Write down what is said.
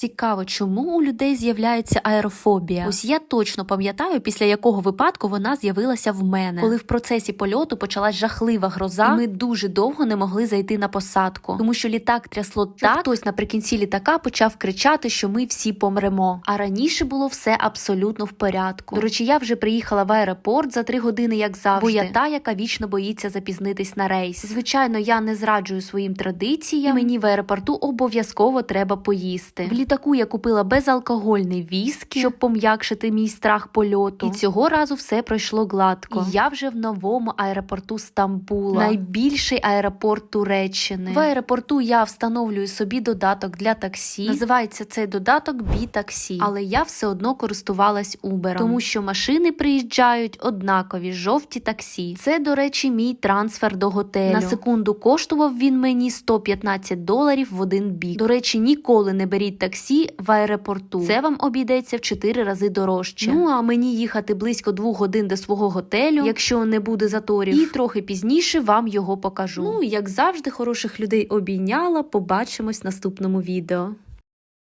Цікаво, чому у людей з'являється аерофобія? Ось я точно пам'ятаю, після якого випадку вона з'явилася в мене, коли в процесі польоту почалась жахлива гроза, і ми дуже довго не могли зайти на посадку, тому що літак трясло так. Хтось наприкінці літака почав кричати, що ми всі помремо. А раніше було все абсолютно в порядку. До речі, я вже приїхала в аеропорт за три години, як завжди. Бо я та, яка вічно боїться запізнитись на рейс. Звичайно, я не зраджую своїм традиціям. і Мені в аеропорту обов'язково треба поїсти. В літаку я купила безалкогольний віскі, щоб пом'якшити мій страх польоту. І цього разу все пройшло гладко. І я вже в новому аеропорту Стамбула, найбільший аеропорт Туреччини. В аеропорту я встановлюю собі додаток для таксі. Називається цей додаток Бі-таксі. Але я все одно користувалась Uber, тому що машини приїжджають однакові жовті таксі. Це, до речі, мій трансфер до готелю. На секунду коштував він мені 115 доларів в один бік. До речі, ніколи не беріть таксі в аеропорту. Це вам обійдеться в 4 рази дорожче. Ну а мені їхати близько двох годин до свого готелю, якщо не буде заторів. І трохи пізніше вам його покажу. Ну як завжди, хороших людей обійняла. Побачимось в наступному відео.